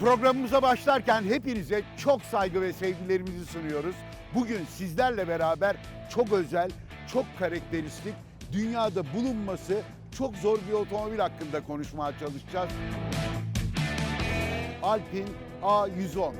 Programımıza başlarken hepinize çok saygı ve sevgilerimizi sunuyoruz. Bugün sizlerle beraber çok özel, çok karakteristik, dünyada bulunması çok zor bir otomobil hakkında konuşmaya çalışacağız. Alpine A110.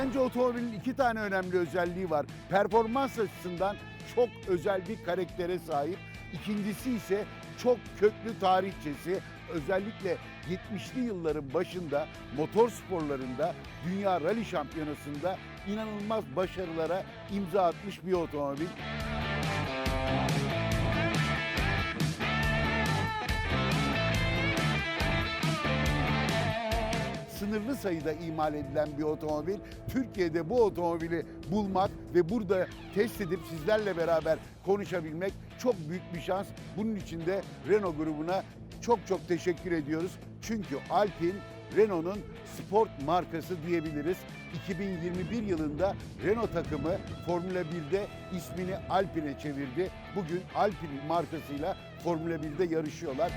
Bence otomobilin iki tane önemli özelliği var. Performans açısından çok özel bir karaktere sahip. İkincisi ise çok köklü tarihçesi. Özellikle 70'li yılların başında motor sporlarında Dünya Rally Şampiyonası'nda inanılmaz başarılara imza atmış bir otomobil. Sınırlı sayıda imal edilen bir otomobil. Türkiye'de bu otomobili bulmak ve burada test edip sizlerle beraber konuşabilmek çok büyük bir şans. Bunun için de Renault grubuna çok çok teşekkür ediyoruz. Çünkü Alpine Renault'un sport markası diyebiliriz. 2021 yılında Renault takımı Formula 1'de ismini Alpine'e çevirdi. Bugün Alpine markasıyla Formula 1'de yarışıyorlar.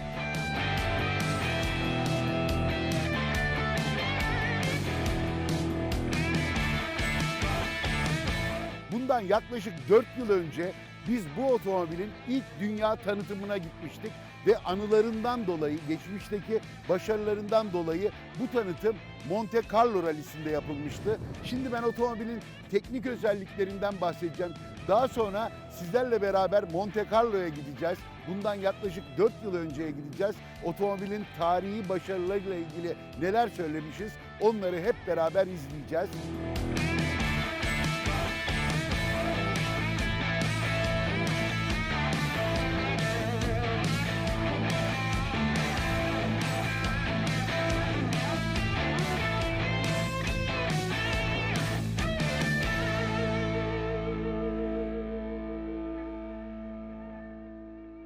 Bundan yaklaşık 4 yıl önce biz bu otomobilin ilk dünya tanıtımına gitmiştik ve anılarından dolayı, geçmişteki başarılarından dolayı bu tanıtım Monte Carlo rallisinde yapılmıştı. Şimdi ben otomobilin teknik özelliklerinden bahsedeceğim. Daha sonra sizlerle beraber Monte Carlo'ya gideceğiz. Bundan yaklaşık 4 yıl önceye gideceğiz. Otomobilin tarihi başarılarıyla ilgili neler söylemişiz onları hep beraber izleyeceğiz.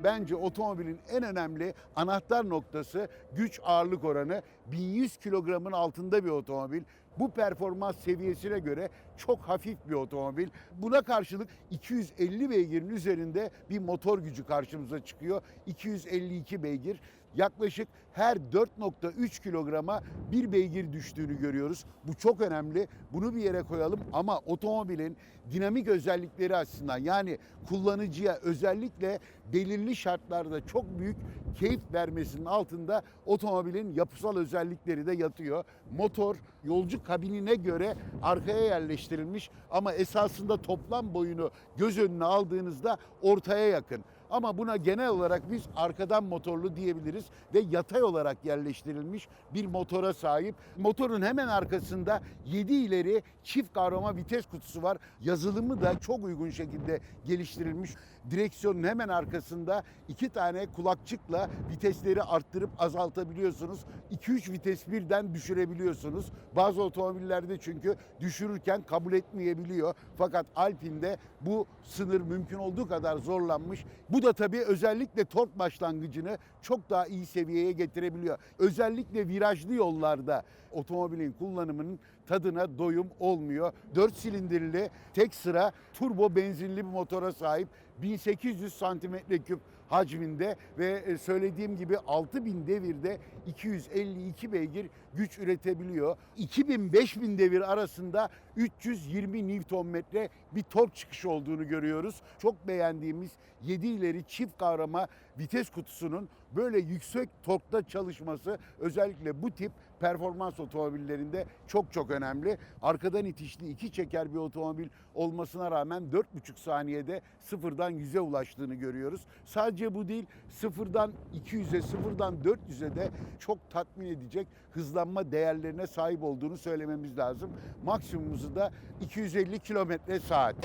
Bence otomobilin en önemli anahtar noktası güç ağırlık oranı. 1100 kilogramın altında bir otomobil. Bu performans seviyesine göre çok hafif bir otomobil. Buna karşılık 250 beygirin üzerinde bir motor gücü karşımıza çıkıyor. 252 beygir. Yaklaşık her 4.3 kilograma bir beygir düştüğünü görüyoruz. Bu çok önemli. Bunu bir yere koyalım ama otomobilin dinamik özellikleri açısından yani kullanıcıya özellikle belirli şartlarda çok büyük keyif vermesinin altında otomobilin yapısal özellikleri de yatıyor. Motor yolcu kabinine göre arkaya yerleştirilmiş ama esasında toplam boyunu göz önüne aldığınızda ortaya yakın. Ama buna genel olarak biz arkadan motorlu diyebiliriz ve yatay olarak yerleştirilmiş bir motora sahip. Motorun hemen arkasında 7 ileri çift kavrama vites kutusu var. Yazılımı da çok uygun şekilde geliştirilmiş. Direksiyonun hemen arkasında iki tane kulakçıkla vitesleri arttırıp azaltabiliyorsunuz. 2-3 vites birden düşürebiliyorsunuz. Bazı otomobillerde çünkü düşürürken kabul etmeyebiliyor. Fakat Alpine'de bu sınır mümkün olduğu kadar zorlanmış. Bu da tabii özellikle tork başlangıcını çok daha iyi seviyeye getirebiliyor. Özellikle virajlı yollarda otomobilin kullanımının tadına doyum olmuyor. 4 silindirli tek sıra turbo benzinli bir motora sahip 1800 santimetre küp hacminde ve e, söylediğim gibi 6000 devirde 252 beygir güç üretebiliyor. 2000-5000 devir arasında 320 Nm bir tork çıkışı olduğunu görüyoruz. Çok beğendiğimiz 7 ileri çift kavrama vites kutusunun böyle yüksek torkta çalışması özellikle bu tip performans otomobillerinde çok çok önemli. Arkadan itişli iki çeker bir otomobil olmasına rağmen 4,5 saniyede sıfırdan 100'e ulaştığını görüyoruz. Sadece bu değil sıfırdan 200'e sıfırdan 400'e de çok tatmin edecek hızlanma değerlerine sahip olduğunu söylememiz lazım. Maksimumumuzu da 250 kilometre saat.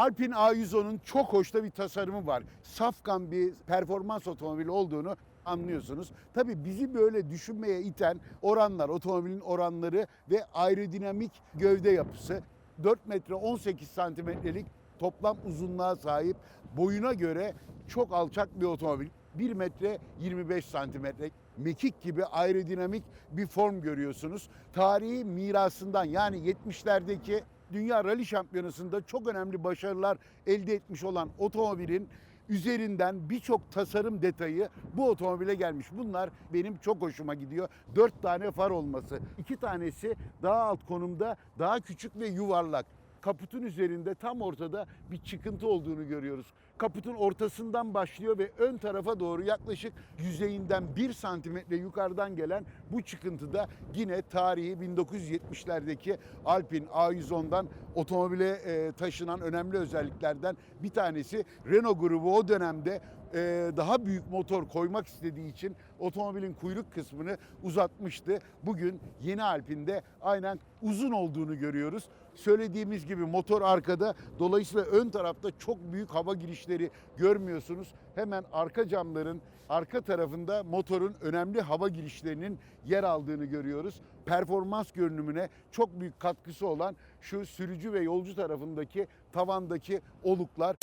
Alpine A110'un çok hoşta bir tasarımı var. Safkan bir performans otomobili olduğunu anlıyorsunuz. Tabii bizi böyle düşünmeye iten oranlar, otomobilin oranları ve aerodinamik gövde yapısı. 4 metre 18 santimetrelik toplam uzunluğa sahip. Boyuna göre çok alçak bir otomobil. 1 metre 25 santimetre mekik gibi aerodinamik bir form görüyorsunuz. Tarihi mirasından yani 70'lerdeki Dünya Rally Şampiyonası'nda çok önemli başarılar elde etmiş olan otomobilin üzerinden birçok tasarım detayı bu otomobile gelmiş. Bunlar benim çok hoşuma gidiyor. Dört tane far olması. iki tanesi daha alt konumda, daha küçük ve yuvarlak. Kaputun üzerinde tam ortada bir çıkıntı olduğunu görüyoruz. Kaputun ortasından başlıyor ve ön tarafa doğru yaklaşık yüzeyinden 1 santimetre yukarıdan gelen bu çıkıntı da yine tarihi 1970'lerdeki Alpine A110'dan otomobile e, taşınan önemli özelliklerden bir tanesi. Renault grubu o dönemde e, daha büyük motor koymak istediği için otomobilin kuyruk kısmını uzatmıştı. Bugün yeni Alpine'de aynen uzun olduğunu görüyoruz. Söylediğimiz gibi motor arkada dolayısıyla ön tarafta çok büyük hava girişleri görmüyorsunuz. Hemen arka camların arka tarafında motorun önemli hava girişlerinin yer aldığını görüyoruz. Performans görünümüne çok büyük katkısı olan şu sürücü ve yolcu tarafındaki tavandaki oluklar